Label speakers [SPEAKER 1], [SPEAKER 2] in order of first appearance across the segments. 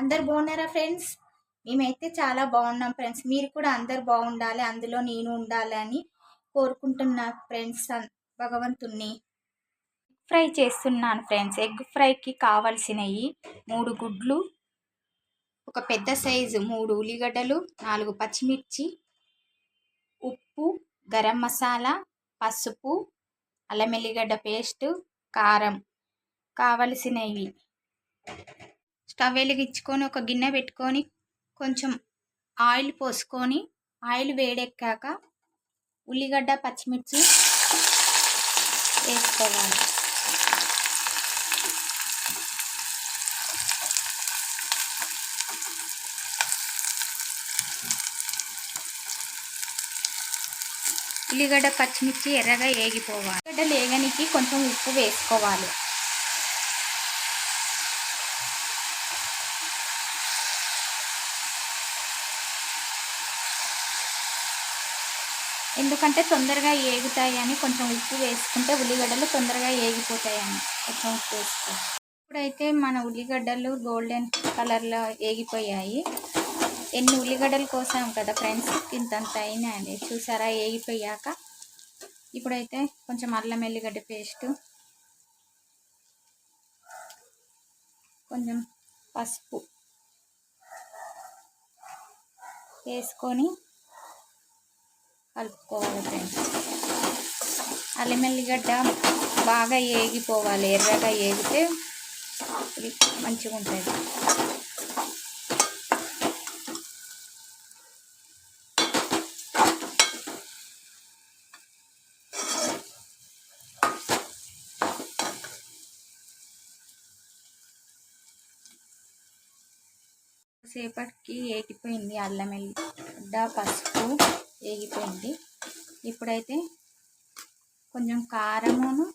[SPEAKER 1] అందరు బాగున్నారా ఫ్రెండ్స్? మేమైతే చాలా బాగున్నాం ఫ్రెండ్స్. మీరు కూడా అందరు బాగుండాలి అందులో నేను ఉండాలి అని కోరుకుంటున్నా ఫ్రెండ్స్ భగవంతుణ్ణి. ఫ్రై చేస్తున్నాను ఫ్రెండ్స్. ఎగ్ ఫ్రైకి కావలసినవి మూడు గుడ్లు ఒక పెద్ద సైజు మూడు ఉల్లిగడ్డలు నాలుగు పచ్చిమిర్చి ఉప్పు గరం మసాలా పసుపు అల్లం ఎల్లిగడ్డ పేస్ట్ కారం కావలసినవి. స్టవ్ వెలిగించుకొని ఒక గిన్నె పెట్టుకొని కొంచెం ఆయిల్ పోసుకొని ఆయిల్ వేడెక్కాక ఉల్లిగడ్డ పచ్చిమిర్చి వేసుకోవాలి. ఉల్లిగడ్డ పచ్చిమిర్చి ఎర్రగా ఏగిపోవాలి. ఉల్లిగడ్డ లేగనికి కొంచెం ఉప్పు వేసుకోవాలి. ఎందుకంటే తొందరగా ఏగుతాయని కొంచెం ఉప్పు వేసుకుంటే ఉల్లిగడ్డలు తొందరగా ఏగిపోతాయని కొంచెం ఉప్పు వేసుకో. ఇప్పుడైతే మన ఉల్లిగడ్డలు గోల్డెన్ కలర్లో ఏగిపోయాయి. ఎన్ని ఉల్లిగడ్డలు కోసాం కదా ఫ్రెండ్స్ ఇంతంత అయినాయి చూసారా? ఏగిపోయాక. ఇప్పుడైతే కొంచెం అల్లం ఎల్లిగడ్డ పేస్టు కొంచెం పసుపు వేసుకొని కలుపుకోవాలి ఫ్రెండ్స్. అల్లం ఎల్లిగడ్డ బాగా ఏగిపోవాలి. ఎర్రగా ఏగితే మంచిగా ఉంటుంది సేపటికి ఏగిపోయింది అల్లం ఎల్లిగడ్డ పసుపు వేగిపోయింది. ఇప్పుడైతే కొంచెం కారమును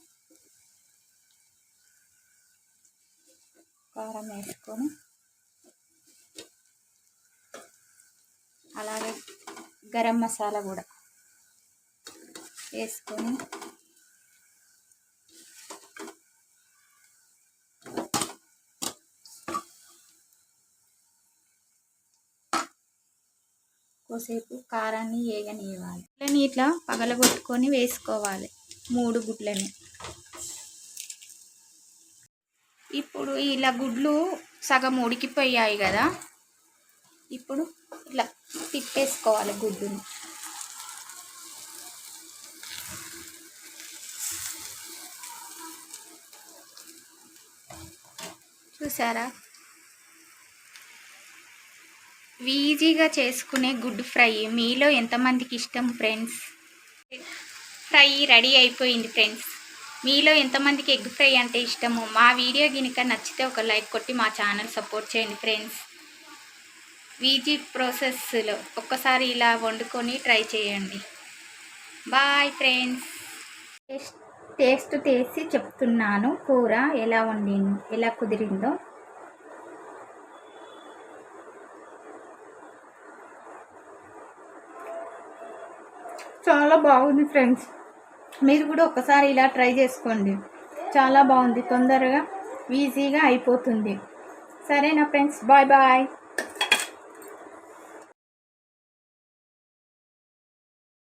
[SPEAKER 1] కారం వేసుకొని అలాగే గరం మసాలా కూడా వేసుకొని ఎక్కువసేపు కారాన్ని వేగనివ్వాలి గుడ్లని ఇట్లా పగలగొట్టుకొని వేసుకోవాలి. మూడు గుడ్లని. ఇప్పుడు ఇలా గుడ్లు సగం ఉడికిపోయాయి కదా. ఇప్పుడు ఇట్లా తిప్పేసుకోవాలి గుడ్డుని. చూసారా? ఈజీగా చేసుకునే గుడ్ ఫ్రై. మీలో ఎంతమందికి ఇష్టం ఫ్రెండ్స్? ఫ్రై రెడీ అయిపోయింది ఫ్రెండ్స్. మీలో ఎంతమందికి ఎగ్ ఫ్రై అంటే ఇష్టము మా వీడియో గినక నచ్చితే ఒక లైక్ కొట్టి మా ఛానల్ సపోర్ట్ చేయండి ఫ్రెండ్స్. వీజీ ప్రాసెస్లో ఒక్కసారి ఇలా వండుకొని ట్రై చేయండి. Bye friends. టేస్ట్ టేస్ట్ చేసి చెప్తున్నాను. కూర ఎలా వండి ఎలా కుదిరిందో. చాలా బాగుంది ఫ్రెండ్స్. మీరు కూడా ఒకసారి ఇలా ట్రై చేసుకోండి. చాలా బాగుంది. తొందరగా ఈజీగా అయిపోతుంది. సరేనా ఫ్రెండ్స్? Bye bye.